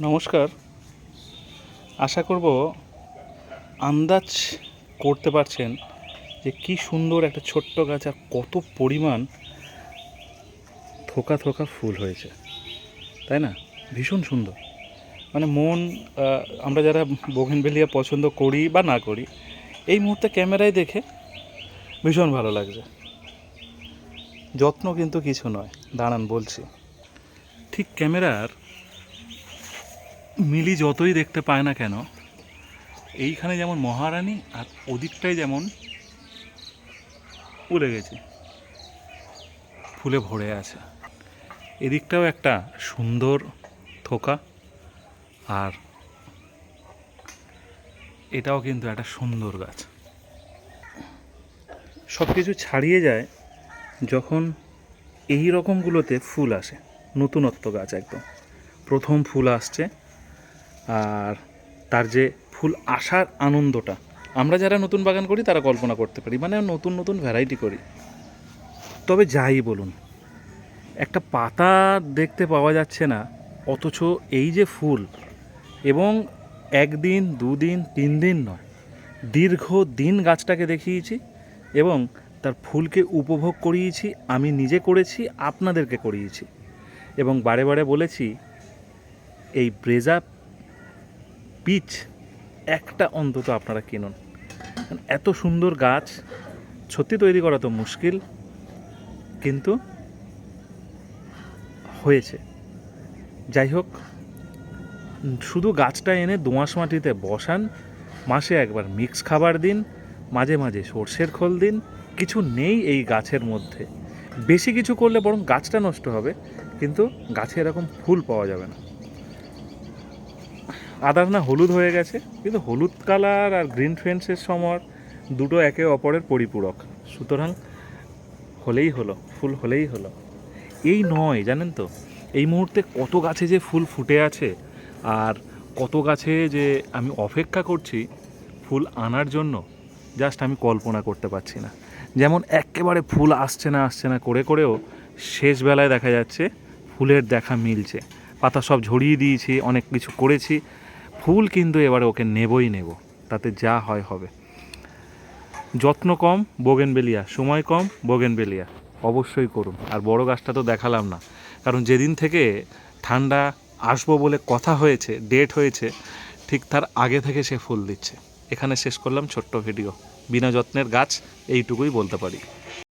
নমস্কার। আশা করব আন্দাজ করতে পারছেন যে কি সুন্দর একটা ছোট্ট গাছ আর কত পরিমাণ থোকা থোকা ফুল হয়েছে। তাই না? ভীষণ সুন্দর। মানে মন আমরা যারা বোগেনভেলিয়া পছন্দ করি বা না করি, এই মুহূর্তে ক্যামেরায় দেখে ভীষণ ভালো লাগছে। যত্ন কিন্তু কিছু নয়, দাঁড়ান বলছি। ঠিক ক্যামেরার মিলি যতই দেখতে পায় না কেন, এইখানে যেমন মহারানী আর ওদিকটাই যেমন উড়ে গেছে, ফুলে ভরে আছে। এদিকটাও একটা সুন্দর থোকা আর এটাও কিন্তু একটা সুন্দর গাছ। সব কিছু ছাড়িয়ে যায় যখন এই রকমগুলোতে ফুল আসে, নতুনত্ব গাছ একদম। প্রথম ফুল আসছে আর তার যে ফুল আসার আনন্দটা। আমরা যারা নতুন বাগান করি, তারা কল্পনা করতে পারি। মানে নতুন নতুন ভ্যারাইটি করি। তবে যাই বলুন, একটা পাতা দেখতে পাওয়া যাচ্ছে না, অথচ এই যে ফুল, এবং একদিন, দুদিন তিন দিন নয়, দীর্ঘ দিন গাছটাকে দেখিয়েছি, এবং তার ফুলকে উপভোগ করিয়েছি, আমি নিজে করেছি, আপনাদেরকে করিয়েছি। এবং বারে বারে বলেছি, এই ব্রেজা পিচ একটা অন্তত আপনারা কিনুন। এত সুন্দর গাছ, সত্যি তৈরি করা তো মুশকিল, কিন্তু হয়েছে। যাই হোক, শুধু গাছটা এনে দোঁয়াশ মাটিতে বসান, মাসে একবার মিক্স খাবার দিন, মাঝে মাঝে সর্ষের খোল দিন, কিছু নেই এই গাছের মধ্যে। বেশি কিছু করলে বরং গাছটা নষ্ট হবে, কিন্তু গাছে এরকম ফুল পাওয়া যাবে না। আদার না হলুদ হয়ে গেছে, কিন্তু হলুদ কালার আর গ্রিন ফেন্সের সমর দুটো একে অপরের পরিপূরক। সুতরাং হলেই হলো, ফুল হলেই হলো। এই নয়, জানেন তো, এই মুহূর্তে কত গাছে যে ফুল ফুটে আছে আর কত গাছে যে আমি অপেক্ষা করছি ফুল আনার জন্য, জাস্ট আমি কল্পনা করতে পারছি না। যেমন একেবারে ফুল আসছে না আসছে না করে করেও শেষ বেলায় দেখা যাচ্ছে ফুলের দেখা মিলছে। পাতা সব ঝরিয়ে দিয়েছি, অনেক কিছু করেছি ফুল কিন্তু এবারে ওকে নেবই নেব, তাতে যা হয় হবে। যত্ন কম, বোগেনবেলিয়া। সময় কম, বোগেনবেলিয়া। অবশ্যই করুন। আর বড় গাছটা তো দেখালাম না। কারণ যেদিন থেকে ঠান্ডা আসব বলে কথা হয়েছে ডেট হয়েছে, ঠিক তার আগে থেকে সে ফুল দিচ্ছে। এখানে শেষ করলাম ছোট্ট ভিডিও বিনা যত্নের গাছ, এইটুকুই বলতে পারি।